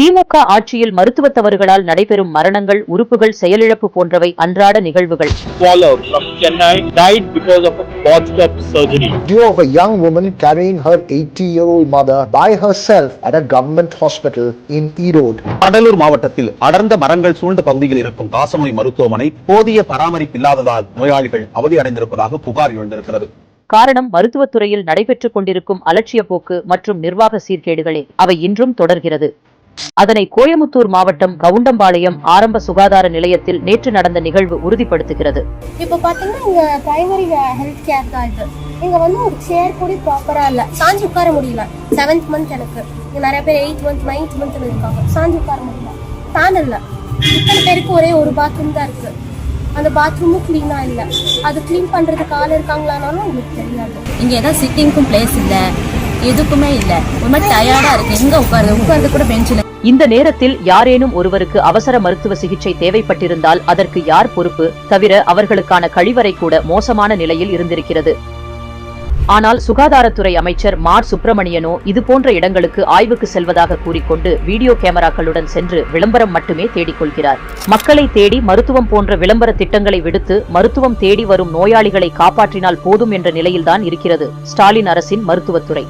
திமுக ஆட்சியில் மருத்துவ தவறுகளால் நடைபெறும் மரணங்கள் உறுப்புகள் செயலிழப்பு போன்றவை அன்றாட நிகழ்வுகள் Waller from Chennai died because of a botched up surgery. Video of a young woman carrying her 80-year-old mother by herself at a government hospital in Erode. Cuddalore மாவட்டத்தில் அடர்ந்த மரங்கள் சூழ்ந்த பகுதியில் இருக்கும் காசநோய் மருத்துவமனை போதிய பராமரிப்பு இல்லாததால் நோயாளிகள் அவதியடைந்திருப்பதாக புகார் எழுந்திருக்கிறது காரணம் மருத்துவத்துறையில் நடைபெற்றுக் கொண்டிருக்கும் அலட்சிய போக்கு மற்றும் நிர்வாக சீர்கேடுகளே அவை இன்றும் தொடர்கிறது அதனை கோயமுத்தூர் மாவட்டம் கவுண்டம்பாளையம் ஆரம்ப சுகாதார நிலையத்தில் நேற்று நடந்த நிகழ்வு உறுதிப்படுத்துகிறது. இப்போ பாத்தீங்கன்னா இங்க பிரைமரி ஹெல்த் கேர் தான் இது. இங்க வந்து ஒரு சேர் கூட ப்ராப்பரா இல்ல. சாஞ்சு உட்கார முடியல. செவன்த் மந்த் எனக்கு. இங்க நிறைய பேர் எயித் மந்த் நைன்த் மந்த் இருக்காங்க. சாஞ்சு உட்கார முடியல. ஃபேன் இல்ல இத்தனை பேருக்கு ஒரே ஒரு பாத்ரூம் தான் இருக்கு. அந்த பாத்ரூமும் கிளீனா இல்ல. அது க்ளீன் பண்றதுக்கு ஆள் இருக்காங்களானாலும் உங்களுக்கு தெரியாது. இங்க ஏதாவது சிட்டிங்க்கும் பிளேஸ் இல்ல. எதுக்குமே இல்ல. ஒரு மாதிரி டயர்டா இருக்கு. எங்க உட்காருது? உட்கார்ந்து கூட பெஞ்சில் இந்த நேரத்தில் யாரேனும் ஒருவருக்கு அவசர மருத்துவ சிகிச்சை தேவைப்பட்டிருந்தால் அதற்கு யார் பொறுப்பு? தவிர அவர்களுக்கான கழிவறை கூட மோசமான நிலையில் இருந்திருக்கிறது. ஆனால் சுகாதாரத்துறை அமைச்சர் மார் சுப்பிரமணியனோ இதுபோன்ற இடங்களுக்கு ஆய்வுக்கு செல்வதாக கூறிக்கொண்டு வீடியோ கேமராக்களுடன் சென்று விளம்பரம் மட்டுமே தேடிக்கொள்கிறார் மக்களை தேடி மருத்துவம் போன்ற விளம்பர திட்டங்களை விடுத்து மருத்துவம் தேடி வரும் நோயாளிகளை காப்பாற்றினால் போதும் என்ற நிலையில்தான் இருக்கிறது ஸ்டாலின் அரசின் மருத்துவத்துறை.